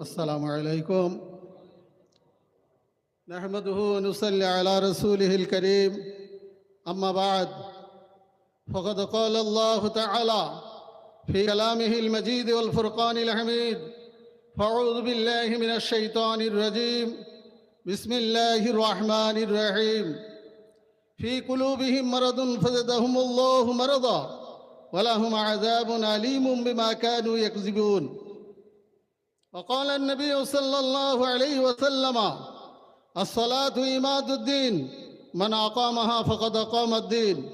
السلام عليكم. نحمده ونصلي على رسوله الكريم. أما بعد فقد قال الله تعالى في كلامه المجيد والفرقان الحميد فأعوذ بالله من الشيطان الرجيم. بسم الله الرحمن الرحيم. في قلوبهم مرض فزدهم الله مرضا ولهم عذاب أليم بما كانوا يكذبون. وقال النبي صلى الله عليه وسلم الصلاة إماد الدين من أقامها فقد أقام الدين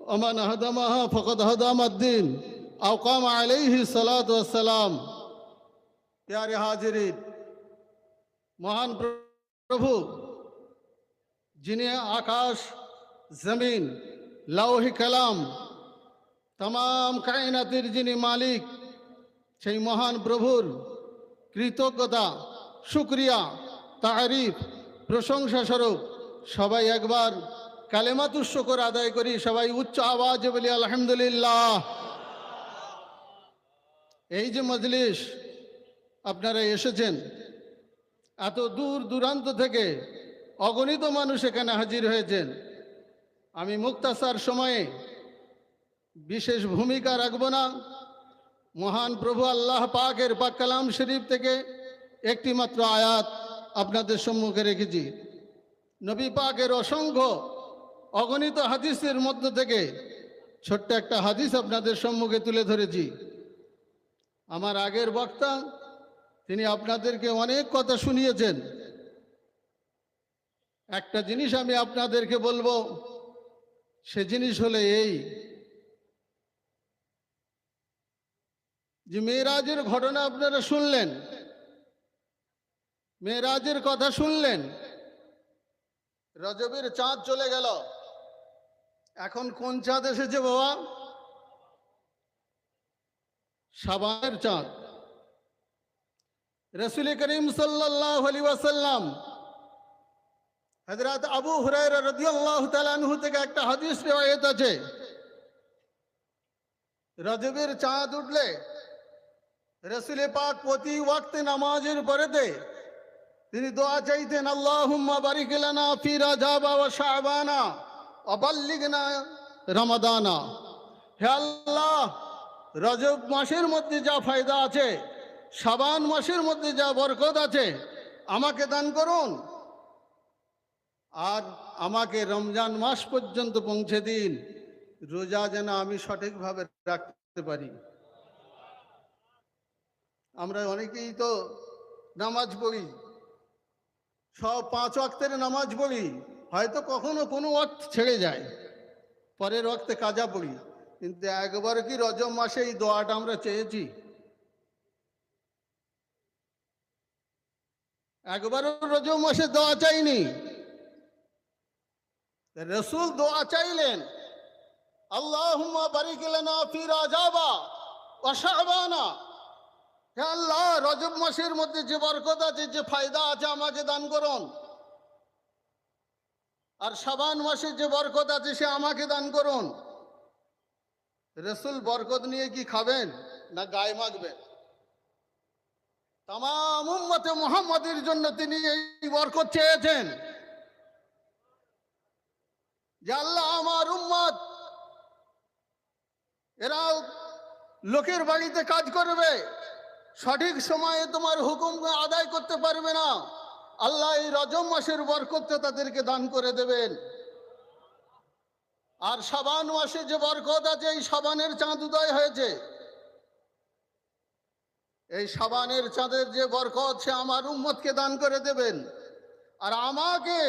ومن هدمها فقد هدم الدين أو قام عليه الصلاة والسلام প্যারে হাজিরিন মহান প্রভু যিনি আকাশ জমিন লৌহি কালাম তাম কায়নাতের যিনি মালিক সেই মহান প্রভুর কৃতজ্ঞতা, শুক্রিয়া, তারিফ, প্রশংসা স্বরূপ সবাই একবার কালেমাতুর শুকর আদায় করি, সবাই উচ্চ আওয়াজ বলি, আলহামদুলিল্লাহ। এই যে মজলিস, আপনারা এসেছেন, এত দূর দূরান্ত থেকে অগণিত মানুষ এখানে হাজির হয়েছেন। আমি মুক্তাসার সময়ে বিশেষ ভূমিকা রাখব না মহান প্রভু আল্লাহ পাকের পাক কালাম শরীফ থেকে একটি মাত্র আয়াত আপনাদের সম্মুখে রেখেছি। নবী পাকের অসংখ্য অগণিত হাদিসের মধ্য থেকে ছোট্ট একটা হাদিস আপনাদের সম্মুখে তুলে ধরেছি। আমার আগের বক্তা, তিনি আপনাদেরকে অনেক কথা শুনিয়েছেন। একটা জিনিস আমি আপনাদেরকে বলব, সে জিনিস হলে এই যে মেয়েরাজের ঘটনা আপনারা শুনলেন, মেয়েরাজের কথা শুনলেন, রজবের চাঁদ চলে গেল। এখন কোন চাঁদ এসেছে বাবা? সাবানের চাঁদ। রসুল করিম সাল্লাহ আলী হজরত আবু হুরাই রদিয়াল্লাহ তালানহু থেকে একটা হাদিস রেওয়ায়ত আছে। রজবের চাঁদ উঠলে রসুল পাক প্রতি ওয়াক্তে নামাজের পরেতে তিনি দোয়া চাইতেন, আল্লাহুম্মা বারিক ফি রাজাবা ওয়া শাবানা ওয়া রমাদানা। হে আল্লাহ, রজব মাসের মধ্যে যা ফায়দা আছে, শাবান মাসের মধ্যে যা বরকত আছে, আমাকে দান করুন। আর আমাকে রমজান মাস পর্যন্ত পৌঁছে দিন। রোজা যেন আমি সঠিকভাবে রাখতে পারি। আমরা অনেকেই তো নামাজ পড়ি। সব পাঁচ ওয়াক্তের নামাজ পড়ি, হয়তো কখনো কোনো ওয়াক্ত ছেড়ে যায়। পরের ওয়াক্তে কাজা পড়ি। কিন্তু একবার কি রজব মাসে এই দোয়াটা আমরা চেয়েছি? একবারও রজব মাসে দোয়া চাইনি। রসুল দোয়া চাইলেন, আল্লাহুম্মা বারিক লানা ফি রাজাবা ওয়া শাবানা। আল্লাহ, রজব মাসের মধ্যে যে বরকত আছে, যে ফায়দা আছে আমাকে দান করুন। আর সাবান মাসে যে বরকত আছে, সে আমাকে দান করুন। রসুল বরকত নিয়ে কি খাবেন না গায়ে মাখবেন? তাম উম্মতে মোহাম্মদের জন্য তিনি এই বরকত চেয়েছেন। যে আল্লাহ আমার উম্মত এরা লোকের বাড়িতে কাজ করবে। সঠিক সময়ে তোমার হুকুম আদায় করতে পারবে না। আল্লাহ এই রজম মাসের বরকতটা তাদেরকে দান করে দেবেন। আর সাবান মাসে যে বরকত আছে, এই সাবানের চাঁদ উদয় হয়েছে। এই সাবানের চাঁদের যে বরকত, সে আমার উম্মতকে দান করে দেবেন। আর আমাকে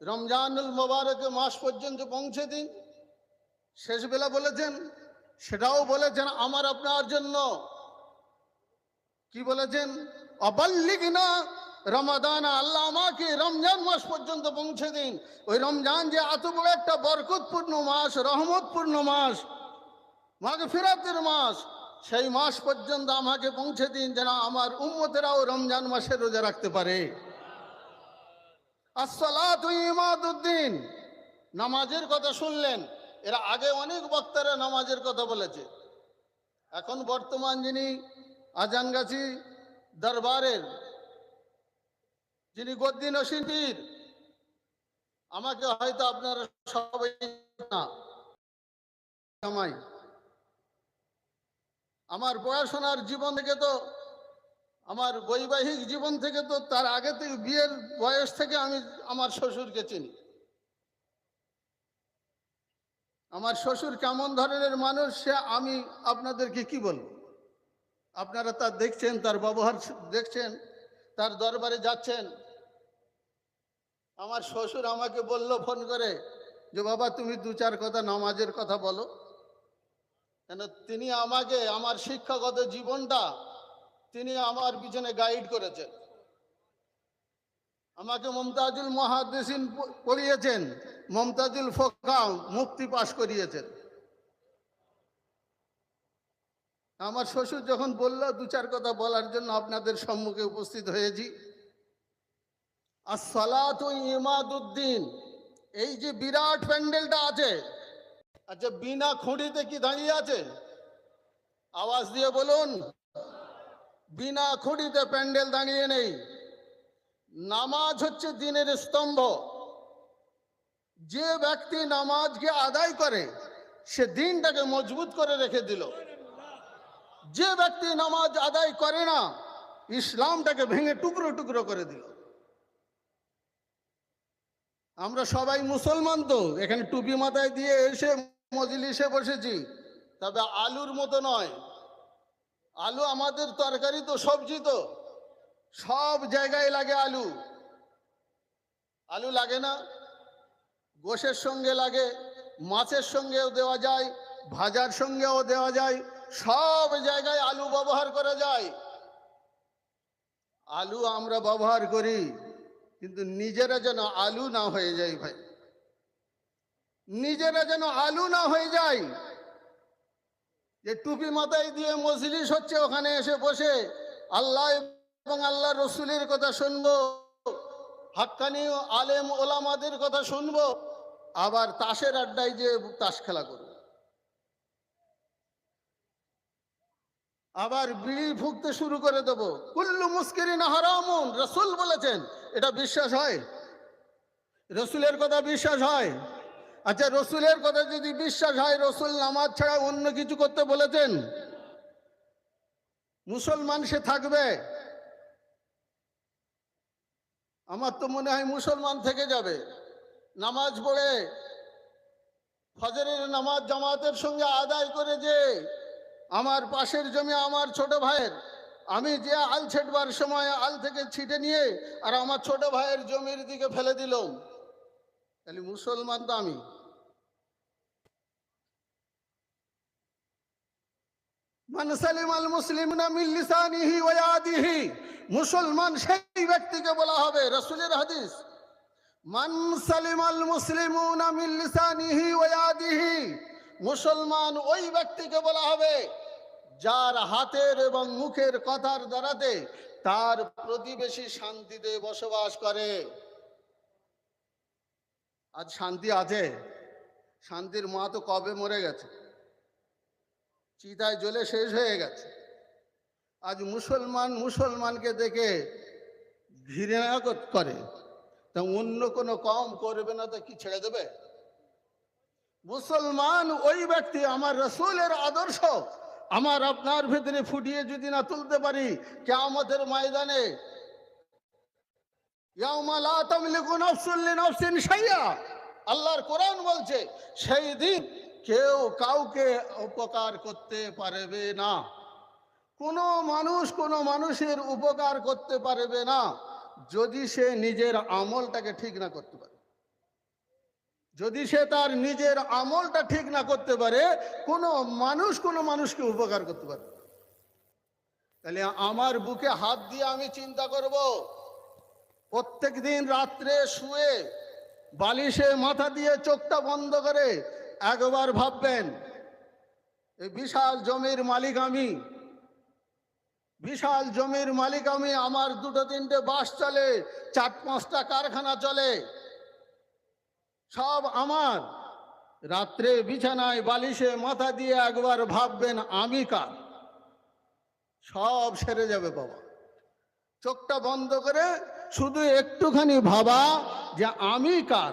রমজানুল মোবারকে মাস পর্যন্ত পৌঁছে দিন। শেষ বেলা বলেছেন, সেটাও বলেছেন, আমার আপনার জন্য। কি বলেছেন? অবাল্লিক না রমাদান আল্লাহ আমাকে রমজান মাস পর্যন্ত পৌঁছে দিন। ওই রমজান যে এত বড় একটা বরকতপূর্ণ মাস, রহমতপূর্ণ মাস মাকে ফেরাতের মাস, সেই মাস পর্যন্ত আমাকে পৌঁছে দিন যেন আমার উম্মতেরাও রমজান মাসে রোজা রাখতে পারে। আসসালাত ইমাদুদ্দিন, নামাজের কথা শুনলেন। এরা আগে অনেক বক্তারা নামাজের কথা বলেছে। এখন বর্তমান যিনি আজান গাছি দরবারের যিনি গদ্দি নসীন পীর আমাকে হয়তো আপনারা সবাই না। আমার পড়াশোনার জীবন থেকে তো, আমার বৈবাহিক জীবন থেকে তো তার আগে থেকে বিয়ের বয়স থেকে আমি আমার শ্বশুরকে চিনি। আমার শ্বশুর কেমন ধরনের মানুষ সে আমি আপনাদেরকে কি বলব? আপনারা তার দেখছেন, তার ব্যবহার দেখছেন, তার দরবারে যাচ্ছেন। আমার শ্বশুর আমাকে বলল, ফোন করে যে, বাবা, তুমি দু চার কথা নামাজের কথা বলো। কেন, তিনি আমাকে, আমার শিক্ষাগত জীবনটা, তিনি আমার পিছনে গাইড করেছেন। আমাকে মমতাজুল মহাদেসিন পড়িয়েছেন, মমতাজুল ফোকা মুক্তি পাশ করিয়েছেন। আমার শ্বশুর যখন বলল, দু চার কথা বলার জন্য আপনাদের সম্মুখে উপস্থিত হয়েছি। আর ইমাদুদ্দিন। এই যে বিরাট প্যান্ডেলটা আছে আচ্ছা বিনা খুঁড়িতে কি দাঁড়িয়ে আছে? আওয়াজ দিয়ে বলুন, বিনা খুঁড়িতে প্যান্ডেল দাঁড়িয়ে নেই। নামাজ হচ্ছে দিনের স্তম্ভ। যে ব্যক্তি নামাজকে আদায় করে, সে দিনটাকে মজবুত করে রেখে দিল। যে ব্যক্তি নামাজ আদায় করে না, ইসলামটাকে ভেঙে টুকরো টুকরো করে দিল। আমরা সবাই মুসলমান তো, এখানে টুপি মাথায় দিয়ে এসে মজলিসে বসেছি, তবে আলুর মতো নয়। আলু আমাদের তরকারি তো, সবজি তো, সব জায়গায় লাগে আলু। আলু লাগে না গোশের সঙ্গে লাগে, মাছের সঙ্গেও দেওয়া যায়, ভাজার সঙ্গেও দেওয়া যায় সব জায়গায় আলু ব্যবহার করা যায়। আলু আমরা ব্যবহার করি, কিন্তু নিজেরা যেন আলু না হয়ে যায় ভাই। নিজেরা যেন আলু না হয়ে যায়। যে টুপি মাথায় দিয়ে মজলিস হচ্ছে, ওখানে এসে বসে আল্লাহ এবং আল্লাহ রসুলের কথা শুনব, হাক্কানি আলেম ওলামাদের কথা শুনব, আবার তাসের আড্ডায় যে তাস খেলা করব। আবার বিড়ি ফুকতে শুরু করে দেব। কুল্লু মুস্কিরিন হারামুন, রসুল বলেছেন। এটা বিশ্বাস হয়? রসুলের কথা বিশ্বাস হয়? আচ্ছা রসুলের কথা যদি বিশ্বাস হয়, রসুল নামাজ ছাড়া অন্য কিছু করতে বলেছেন? মুসলমান সে থাকবে? আমার তো মনে হয় মুসলমান থেকে যাবে। নামাজ পড়ে, ফজরের নামাজ জামাতের সঙ্গে আদায় করে যে আমার পাশের জমি আমার ছোট ভাইয়ের। আমি যে আল ছেটবার সময় আল থেকে ছিটে নিয়ে আর আমার ছোট ভাইয়ের জমির দিকে ফেলে দিলাম। তাহলে মুসলমান তো আমি। মান মুসলিমনা মিন সেই ব্যক্তিকে বলা হবে, রাসূলের হাদিস। মান সালিমাল মুসলিমুনা মিন লিসানিহি ওয়া ইয়াদিহি। মুসলমান ওই ব্যক্তিকে বলা হবে যার হাতের এবং মুখের কথার দ্বারাতে তার প্রতিবেশী শান্তিতে বসবাস করে। আজ শান্তি আছে? শান্তির মা তো কবে মরে গেছে? চিতায় জ্বলে শেষ হয়ে গেছে। আজ মুসলমান মুসলমানকে দেখে ঘৃণা করে। তা অন্য কোনো কম করবে না তো কি ছেড়ে দেবে? মুসলমান ওই ব্যক্তি আমার রসুলের আদর্শ। আমার আপনার ভেতরে ফুটিয়ে যদি না তুলতে পারি কে আমাদের ময়দানে আল্লাহর কোরআন বলছে, সেই দিন কেউ কাউকে উপকার করতে পারবে না। কোনো মানুষ কোনো মানুষের উপকার করতে পারবে না, যদি সে নিজের আমলটাকে ঠিক না করতে পারে। যদি সে তার নিজের আমলটা ঠিক না করতে পারে, কোনো মানুষ কোনো মানুষকে উপকার করতে পারে তাহলে আমার বুকে হাত দিয়ে আমি চিন্তা করব, প্রত্যেক দিন রাত্রে শুয়ে বালিশে মাথা দিয়ে চোখটা বন্ধ করে একবার ভাববেন এই বিশাল জমির মালিক আমি, বিশাল জমির মালিক আমি, আমার দুটো তিনটে বাস চলে, চার পাঁচটা কারখানা চলে সব আমার। রাত্রে বিছানায় বালিশে মাথা দিয়ে একবার ভাববেন, আমি কার? সব সেরে যাবে বাবা। চোখটা বন্ধ করে শুধু একটুখানি ভাবা যে, আমি কার?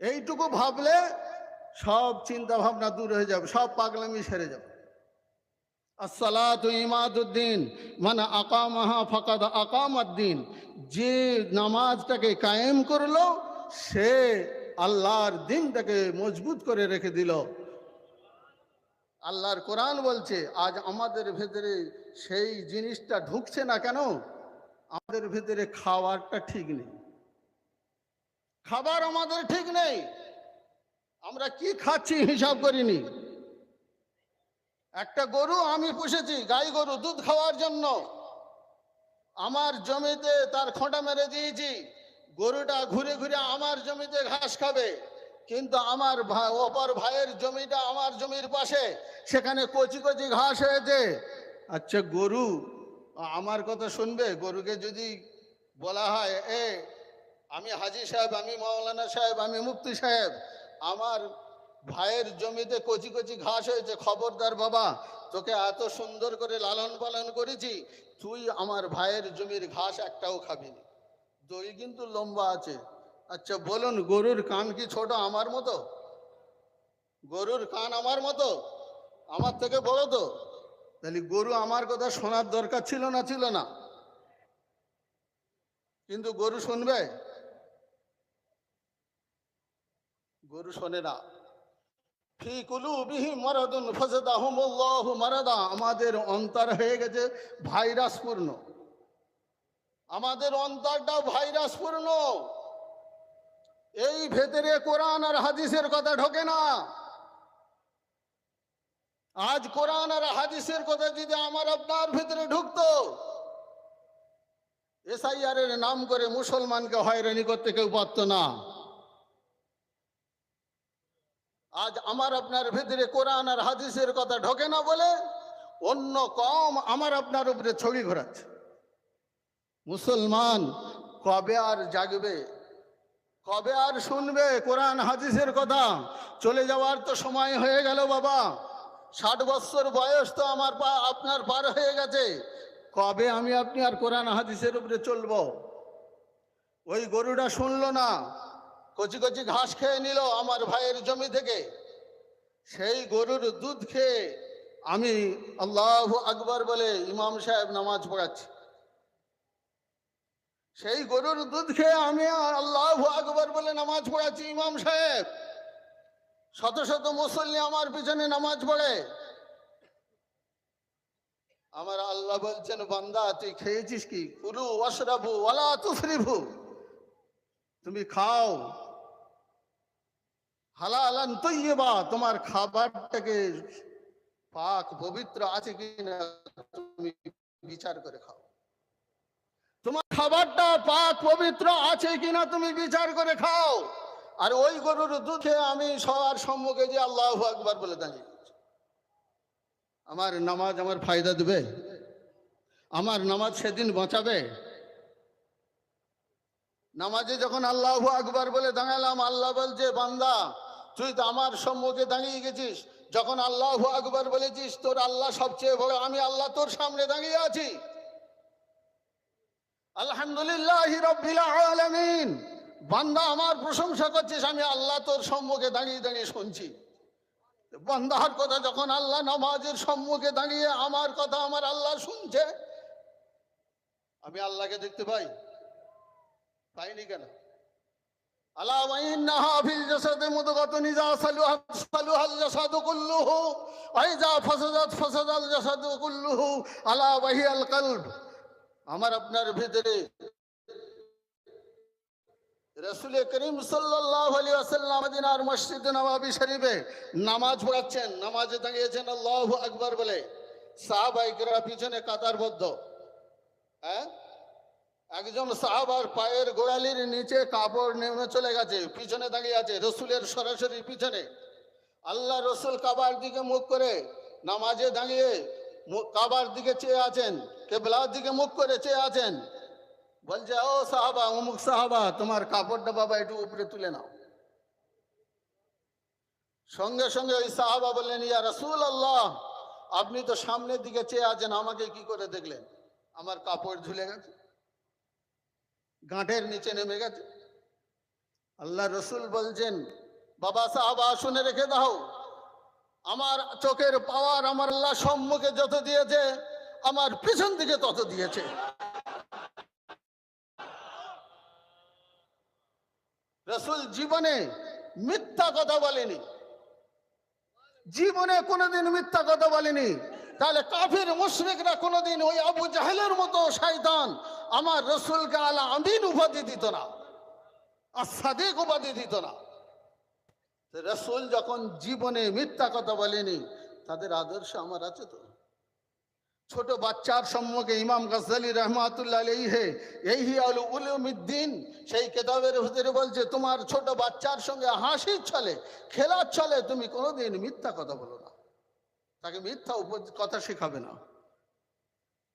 এইটুকু ভাবলে সব চিন্তা ভাবনা দূর হয়ে যাবে, সব পাগলামি সেরে যাবে। আসসালাতু ইমাদুদ্দিন মানে আকামাহা ফাকাদ আকামাদ্দিন। যে নামাজটাকে কায়েম করল, সে আল্লাহর দিনটাকে মজবুত করে রেখে দিল। আল্লাহর কোরআন বলছে, আজ আমাদের ভেতরে সেই জিনিসটা ঢুকছে না কেন? আমাদের ভেতরে খাওয়ারটা ঠিক নেই। খাবার আমাদের ঠিক নেই। আমরা কি খাচ্ছি হিসাব করিনি। একটা গরু আমি পুষেছি, গাই গরু, দুধ খাওয়ার জন্য। আমার জমিতে তার খোঁটা মেরে দিয়েছি। গরুটা ঘুরে ঘুরে আমার জমিতে ঘাস খাবে। কিন্তু আমার অপর ভাইয়ের জমিটা আমার জমির পাশে। সেখানে কচি কচি ঘাস হয়েছে। আচ্ছা গরু, আমার কথা শুনবে? গরুকে যদি বলা হয়, এ, আমি হাজি সাহেব, আমি মাওলানা সাহেব, আমি মুফতি সাহেব, আমার ভাইয়ের জমিতে কচি কচি ঘাস হয়েছে, খবরদার বাবা, তোকে এত সুন্দর করে লালন পালন করেছি, তুই আমার ভাইয়ের জমির ঘাস একটাও খাবি না। দই কিন্তু লম্বা আছে। আচ্ছা বলুন, গরুর কান কি ছোট আমার মতো? গরুর কান আমার মতো? আমার থেকে বড় তো? তাহলে গরু আমার কথা শোনার দরকার ছিল না ছিল না। কিন্তু গরু শুনবে? গরু শোনে না ফি কুলুবিহি মারাদুন ফাজাদাহুমুল্লাহু মারাদা আমাদের অন্তর হয়ে গেছে ভাইরাস পূর্ণ আমাদের অন্তরটা ভাইরাস পূর্ণ এই ভেতরে কোরআন আর হাদিসের কথা ঢোকে না। আজ কোরআন আর হাদিসের কথা যদি আমার আপনার ভেতরে ঢুকতো এসআইআর এর নাম করে মুসলমানকে হয়রানি করতে কেউ পারত না। আজ আমার আপনার ভেতরে কোরআন আর হাদিসের কথা ঢোকে না বলে অন্য কম আমার আপনার উপরে ছবি ঘোরাচ্ছে। মুসলমান কবে আর জাগবে? কবে আর শুনবে কোরআন, হাদিসের কথা? চলে যাওয়ার তো সময় হয়ে গেল বাবা। ষাট বছর বয়স তো আমার পা, আপনার পার হয়ে গেছে। কবে আমি, আপনি আর কোরআন, হাদিসের উপরে চলবো? ওই গরুটা শুনলো না। কচি কচি ঘাস খেয়ে নিল আমার ভাইয়ের জমি থেকে। সেই গরুর দুধ খেয়ে আমি আল্লাহ আকবর বলে ইমাম সাহেব নামাজ পড়াচ্ছি। সেই গরুর দুধ খেয়ে আমি আল্লাহ আকবর বলে নামাজ পড়াচ্ছি ইমাম সাহেব। শত শত মুসল্লি আমার পিছনে নামাজ পড়ে। আমার আল্লাহ বলছেন, বান্দা, তুই খেয়েছিস কি? কুলু অশরাবু ওয়ালা তুফরিবু তুমি খাও। হালালান তৈবা তোমার খাবারটাকে পাক পবিত্র আছে কি না তুমি বিচার করে খাও। তোমার খাবারটা পাক পবিত্র আছে কিনা তুমি বিচার করে খাও। আর ওই গরুর দুধে আমি সবার সম্মুখে যে আল্লাহ আকবার বলে দাঁড়িয়ে আমার নামাজ আমার ফায়দা দেবে? আমার নামাজ সেদিন বাঁচাবে? নামাজে যখন আল্লাহ আকবার বলে দাঁড়ালাম, আল্লাহ বলছে, বান্দা তুই তো আমার সম্মুখে দাঁড়িয়ে গেছিস। যখন আল্লাহ আকবর বলেছিস, তোর আল্লাহ সবচেয়ে বড়, আমি আল্লাহ তোর সামনে দাঁড়িয়ে আছি। আলহামদুলিল্লাহ রব্বিল আলামিন। বান্দা আমার প্রশংসা করছিস, আমি আল্লাহ তোর সম্মুখে দাঁড়িয়ে দাঁড়িয়ে শুনছি। বান্দার কথা যখন আল্লাহ নামাজের সম্মুখে দাঁড়িয়ে আমার কথা আমার আল্লাহ শুনছে, আমি আল্লাহকে দেখতে পাই। পাইনি কেন? আমার আপনার ভিতরে রসুল করিম ওয়াসাল্লাম মদিনার মসজিদ নবাবী শরীফে নামাজ পড়াচ্ছেন, নামাজে দাঁড়িয়েছেন, আল্লাহু আকবার বলে। সাহাবাইকরা পিছনে কাতারবদ্ধ। হ্যাঁ? একজন সাহাবার পায়ের গোড়ালির নিচে কাপড় নেমে চলে গেছে, পিছনে দাঁড়িয়ে আছে, রসুলের সরাসরি পিছনে। আল্লাহ রসুল কাবার দিকে মুখ করে নামাজে দাঁড়িয়ে কাবার দিকে চেয়ে আছেন, কেবলার দিকে মুখ করে চেয়ে আছেন। বলছে, ও সাহাবা, অমুক সাহাবা, তোমার কাপড়টা বাবা একটু উপরে তুলে নাও। সঙ্গে সঙ্গে ওই সাহাবা বললেন, ইয়া রসুল আল্লাহ আপনি তো সামনের দিকে চেয়ে আছেন, আমাকে কি করে দেখলেন? আমার কাপড় ঝুলে গেছে। গাঁটের নিচে নেমে গেছে। আল্লাহ রসুল বলছেন, বাবা সাহাবা শুনে রেখে দাও। আমার চোখের পাওয়ার আমার আল্লাহ সম্মুখে যত দিয়েছে, আমার পিছন দিকে তত দিয়েছে। রসুল জীবনে মিথ্যা কথা বলেনি। জীবনে কোনোদিন মিথ্যা কথা বলেনি। তাহলে কাফির মুশরিকরা কোনোদিন ওই আবু জাহেলের মতো শয়তান আমার রসুলকে আলা আমিন উপাধি দিত না, আর সাদেক উপাধি দিত না। রসুল যখন জীবনে মিথ্যা কথা বলেনি, তাদের আদর্শ আমার আছে তো। ছোট বাচ্চার সম্মুখে ইমাম গজালি রহমাতুল্লাহ এই আল উলুমিদ্দিন, সেই কেতাবের ভিতরে বলছে, তোমার ছোট বাচ্চার সঙ্গে হাসির ছলে খেলার ছলে তুমি কোনোদিন মিথ্যা কথা বলো না। তাকে মিথ্যা কথা শেখাবে না।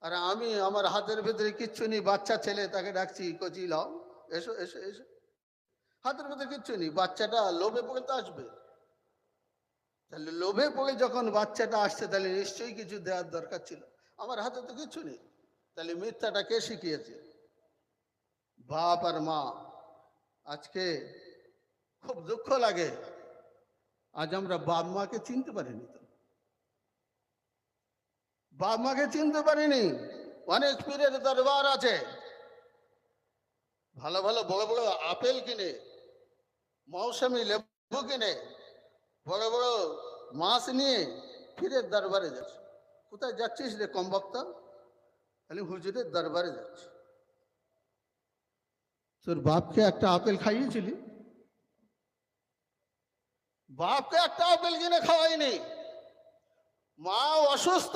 আর আমি আমার হাতের ভেতরে কিচ্ছু নেই, বাচ্চা ছেলে, তাকে ডাকছি, কচি, লাও, এসো এসো এসো। হাতের ভেতরে কিচ্ছু নেই, বাচ্চাটা লোভে পড়ে তো আসবে। তাহলে লোভে পড়ে যখন বাচ্চাটা আসছে, তাহলে নিশ্চয়ই কিছু দেওয়ার দরকার ছিল। আমার হাতে তো কিচ্ছু নেই। তাহলে মিথ্যাটা কে শিখিয়েছে? বাপ আর মা, আজকে খুব দুঃখ লাগে। আজ আমরা বাপ মাকে চিনতে পারিনি বাপ মাকে চিনতে পারিনি। অনেক পীরের দরবার আছে। ভালো ভালো, বড় বড় আপেল কিনে, মৌসুমি লেবু কিনে, বড় বড় মাছ নিয়ে পীরের দরবারে যাচ্ছে। কোথায় যাচ্ছিস রে কম বক্তা? তাহলে হুজুরের দরবারে যাচ্ছে। তোর বাপকে একটা আপেল খাইয়েছিলি? বাপকে একটা আপেল কিনে খাওয়াইনি। মা অসুস্থ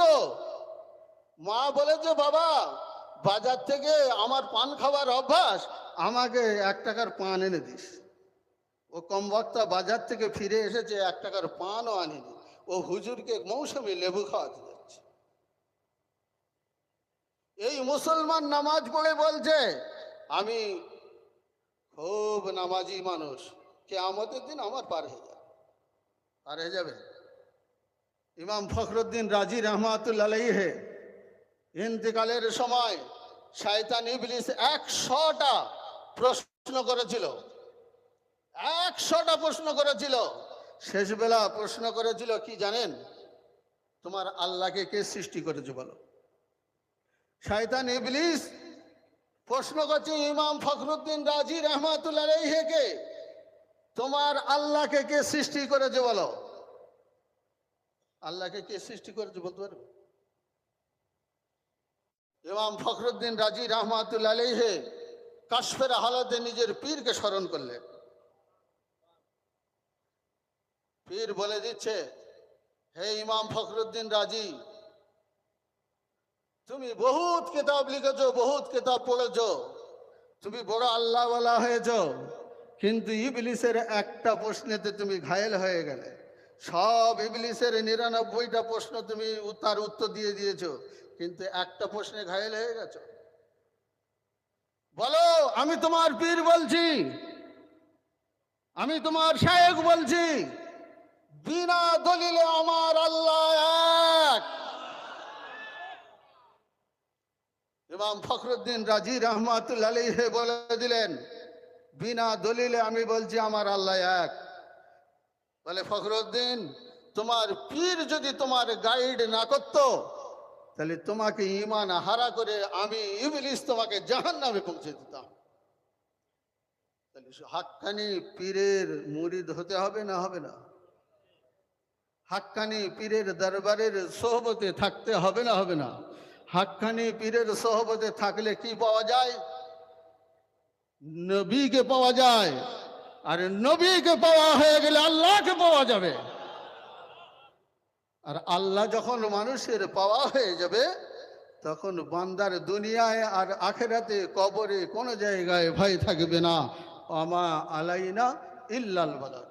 মা বলেছে, বাবা, বাজার থেকে আমার পান খাওয়ার অভ্যাস, আমাকে এক টাকার পান এনে দিস। ও কম বক্তা বাজার থেকে ফিরে এসেছে, এক টাকার পানও আনেনি। ও হুজুরকে মৌসুমি লেবু খাওয়াতে যাচ্ছে। এই মুসলমান নামাজ পড়ে বলছে, আমি খুব নামাজি মানুষ কে আমাদের দিন আমার পার হয়ে যাবে। পার হয়ে যাবে? ইমাম ফখরুদ্দিন রাজি রহমাতুল্লাহ হে ইন্তেকালের সময় শায়তান ইবলিস একশোটা প্রশ্ন করেছিল। একশোটা প্রশ্ন করেছিল। শেষ বেলা প্রশ্ন করেছিল, কি জানেন? তোমার আল্লাহকে কে সৃষ্টি করেছে বলো? শায়তান ইবলিস প্রশ্ন করছে, ইমাম ফখরুদ্দিন রাজি রহমাতুল্লাহ কে? তোমার আল্লাহকে কে সৃষ্টি করেছে বলো? আল্লাহকে কে সৃষ্টি করেছে বলতে পারবে? ইমাম ফখরুদ্দিন রাজি রহমাতুল্লাহ আলাইহে কাশফের হালতে নিজের পীরকে স্মরণ করলেন। পীর বলে দিচ্ছে, হে ইমাম ফখরুদ্দিন রাজি, তুমি বহুত কিতাব লিখেছো, বহুত কিতাব পড়েছো, তুমি বড় আল্লাহওয়ালা হয়েছ, কিন্তু ইবলিসের একটা প্রশ্নেতে তুমি ঘায়েল হয়ে গেলে। সব ইবলিসের নিরানব্বইটা প্রশ্ন তুমি তার উত্তর দিয়ে দিয়েছ, কিন্তু একটা প্রশ্নে ঘায়েল হয়ে গেছ। বলো, আমি তোমার পীর বলছি। আমি তোমার শায়েক বলছি। বিনা দলিলে আমার আল্লাহ এক। ইমাম ফখরুদ্দিন রাজি রহমাতুল্লাহ বলে দিলেন, বিনা দলিলে আমি বলছি আমার আল্লাহ এক। বলে, ফখরুদ্দিন, তোমার পীর যদি তোমার গাইড না করতো, তাহলে তোমাকে ইমান হারা করে আমি ইবলিস তোমাকে জাহান নামে পৌঁছে দিতাম। তাহলে হাক্কানি পীরের মুরিদ হতে হবে না হবে না? হাক্কানি পীরের দরবারের সোহবতে থাকতে হবে না হবে না? হাক্কানি পীরের সোহবতে থাকলে কি পাওয়া যায়? নবীকে পাওয়া যায়। আর নবীকে পাওয়া হয়ে গেলে আল্লাহকে পাওয়া যাবে। আর আল্লাহ যখন মানুষের পাওয়া হয়ে যাবে, তখন বান্দার দুনিয়ায় আর আখেরাতে কবরে কোনো জায়গায় ভয় থাকবে না। আমা আলাইনা ইল্লাল বালাদ।